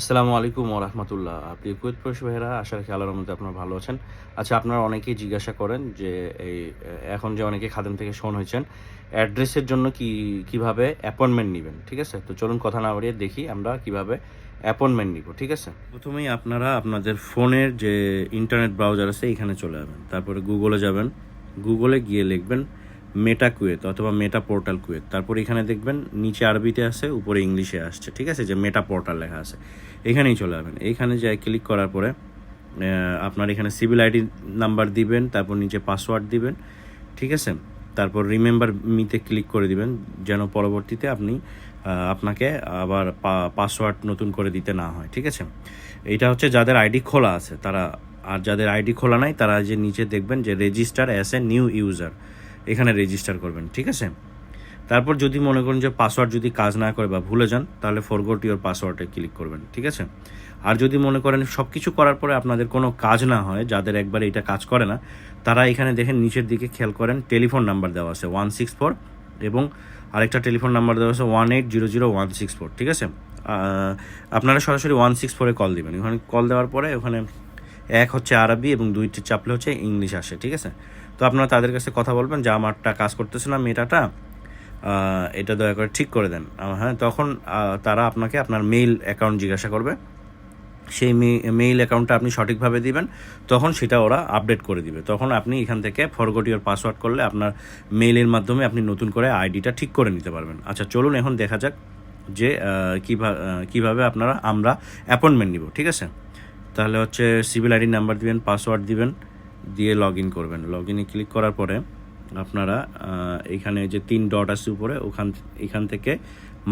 আসসালামু আলাইকুম ওরহমতুল্লাহ আপনি কুয়েত প্রবাসী ভাইয়েরা, আশা রাখি আল্লাহর মধ্যে আপনারা ভালো আছেন। আচ্ছা আপনারা অনেকেই জিজ্ঞাসা করেন যে এই এখন যে অনেকে খাদেম থেকে শোন হয়েছেন, অ্যাড্রেসের জন্য কি, কীভাবে অ্যাপয়েন্টমেন্ট নেবেন, ঠিক আছে? তো চলুন কথা না বাড়িয়ে দেখি আমরা কীভাবে অ্যাপয়েন্টমেন্ট নিব, ঠিক আছে? প্রথমেই আপনারা আপনাদের ফোনের যে ইন্টারনেট ব্রাউজার আছে, এখানে চলে যাবেন। তারপরে গুগলে যাবেন। গুগলে গিয়ে লিখবেন মেটা কুয়েত অথবা মেটা পোর্টাল কুয়েত। তারপর এখানে দেখবেন নিচে আরবিতে আছে, উপরে ইংলিশে আসছে, ঠিক আছে? যে মেটা পোর্টাল লেখা আছে। এখানেই চলে যাবেন এইখানে যাই, ক্লিক করার পরে আপনার এখানে সিভিল আইডি নাম্বার দিবেন, তারপর নিচে পাসওয়ার্ড দিবেন, ঠিক আছে? তারপর রিমেম্বার মিতে ক্লিক করে দিবেন, যেন পরবর্তীতে আপনি আপনাকে আবার পাসওয়ার্ড নতুন করে দিতে না হয়, ঠিক আছে? এটা হচ্ছে যাদের আইডি খোলা আছে, তারা, আর যাদের আইডি খোলা নাই, তারা যে নিচে দেখবেন যে register as a new user. এখানে রেজিস্টার করবেন, ঠিক আছে? তারপর যদি মনে করেন যে পাসওয়ার্ড যদি কাজ না করে বা ভুলে যান, তাহলে ফরগোট ইউর পাসওয়ার্ডে ক্লিক করবেন, ঠিক আছে? আর যদি মনে করেন সব কিছু করার পরে আপনাদের কোনো কাজ না হয়, যাদের একবার এটা কাজ করে না, তারা এখানে দেখেন নিচের দিকে খেয়াল করেন টেলিফোন নাম্বার দেওয়া আছে ওয়ান সিক্স ফোর এবং আরেকটা টেলিফোন নাম্বার দেওয়া আছে one eight zero zero one six four ঠিক আছে? আপনারা সরাসরি ওয়ান সিক্স ফোরে কল দিবেন। ওখানে কল দেওয়ার পরে ওখানে এক হচ্ছে আরবি এবং দুইটি চাপলে হচ্ছে ইংলিশ আসে, ঠিক আছে? তো আপনারা তাদের কাছে কথা বলবেন, যে আমারটা কাজ করতেছে না মেয়েটাটা এটা দয়া করে ঠিক করে দেন। হ্যাঁ তখন তারা আপনাকে আপনার মেইল অ্যাকাউন্ট জিজ্ঞাসা করবে। সেই মেইল অ্যাকাউন্টটা আপনি সঠিকভাবে দিবেন, তখন সেটা ওরা আপডেট করে দিবে। তখন আপনি এখান থেকে ফরগট ইউর পাসওয়ার্ড করলে আপনার মেইলের মাধ্যমে আপনি নতুন করে আইডিটা ঠিক করে নিতে পারবেন। আচ্ছা চলুন এখন দেখা যাক যে কীভাবে কীভাবে আপনারা আমরা অ্যাপয়েন্টমেন্ট নিব, ঠিক আছে? তাহলে হচ্ছে সিভিল আইডি নাম্বার দিবেন পাসওয়ার্ড দিবেন দিয়ে লগ ইন করবেন। লগ ইনে ক্লিক করার পরে আপনারা এখানে যে তিন ডট আছে উপরে, ওখান, এখান থেকে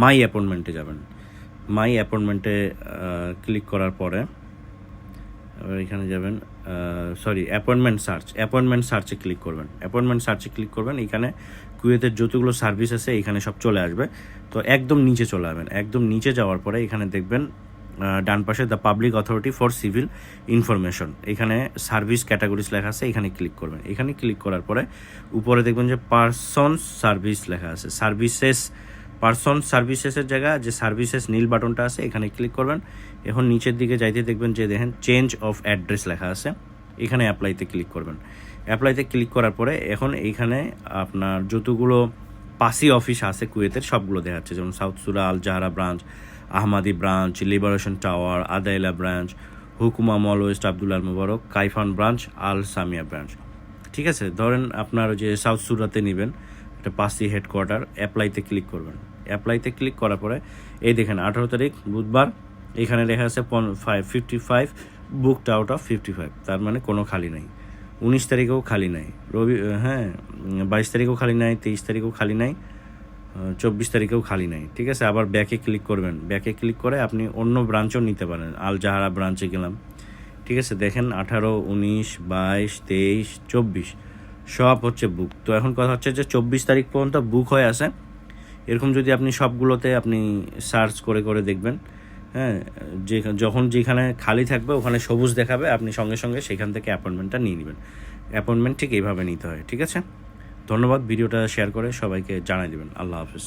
মাই অ্যাপয়েন্টমেন্টে যাবেন। মাই অ্যাপয়েন্টমেন্টে ক্লিক করার পরে এখানে যাবেন সরি অ্যাপয়েন্টমেন্ট সার্চ অ্যাপয়েন্টমেন্ট সার্চে ক্লিক করবেন। অ্যাপয়েন্টমেন্ট সার্চে ক্লিক করবেন, এখানে কুয়েতের যতগুলো সার্ভিস আছে, এখানে সব চলে আসবে। তো একদম নিচে চলে আসবেন একদম নিচে যাওয়ার পরে এখানে দেখবেন ডান পাশে the public authority for civil information এখানে সার্ভিস ক্যাটাগরিজ লেখা আছে, এখানে ক্লিক করবেন। এখানে ক্লিক করার পরে উপরে দেখবেন যে পার্সনস সার্ভিস লেখা আছে। সার্ভিসেস পার্সন সার্ভিসেসের জায়গা, যে সার্ভিসেস নীল বাটনটা আছে, এখানে ক্লিক করবেন। এখন নিচের দিকে যাইতে দেখবেন যে দেখেন চেঞ্জ অফ অ্যাড্রেস লেখা আছে। এখানে অ্যাপ্লাইতে ক্লিক করবেন। অ্যাপ্লাইতে ক্লিক করার পরে এখন এইখানে আপনার যতগুলো পাসি অফিস আছে কুয়েতের, সবগুলো দেখাচ্ছে। যেমন South Surra Al Jahra branch Ahmadi branch Liberation Tower Adailiya branch, Hukuma Mall West Abdullah Mubarak Kaifan branch Al Samiya branch. ঠিক আছে, ধরেন আপনার যে সাউথ সুরাতে নেবেন, একটা পাসি হেডকোয়ার্টার অ্যাপ্লাইতে ক্লিক করবেন। অ্যাপ্লাইতে ক্লিক করার পরে, এই দেখেন, আঠারো তারিখ, বুধবার, এখানে লেখা আছে পন five fifty five booked out of fifty five তার মানে কোনো খালি নাই। উনিশ তারিখেও খালি নাই, রবি হ্যাঁ বাইশ তারিখেও খালি নাই, তেইশ তারিখেও খালি নাই চব্বিশ তারিখেও খালি নাই, ঠিক আছে? আবার ব্যাকে ক্লিক করবেন। ব্যাকে ক্লিক করে আপনি অন্য ব্রাঞ্চও নিতে পারেন, আল জাহারা ব্রাঞ্চে গেলাম, ঠিক আছে? দেখেন আঠারো, উনিশ, বাইশ, তেইশ, চব্বিশ, সব হচ্ছে বুক তো এখন কথা হচ্ছে যে চব্বিশ তারিখ পর্যন্ত বুক হয়ে আছে। এরকম যদি আপনি সবগুলোতে আপনি সার্চ করে করে দেখবেন হ্যাঁ যে যখন যেখানে খালি থাকবে ওখানে সবুজ দেখাবে, আপনি সঙ্গে সঙ্গে সেখান থেকে অ্যাপয়েন্টমেন্টটা নিয়ে নেবেন। অ্যাপয়েন্টমেন্ট ঠিক এইভাবে নিতে হয়, ঠিক আছে? ধন্যবাদ ভিডিওটা শেয়ার করে সবাইকে জানাই দেবেন। আল্লাহ হাফিজ।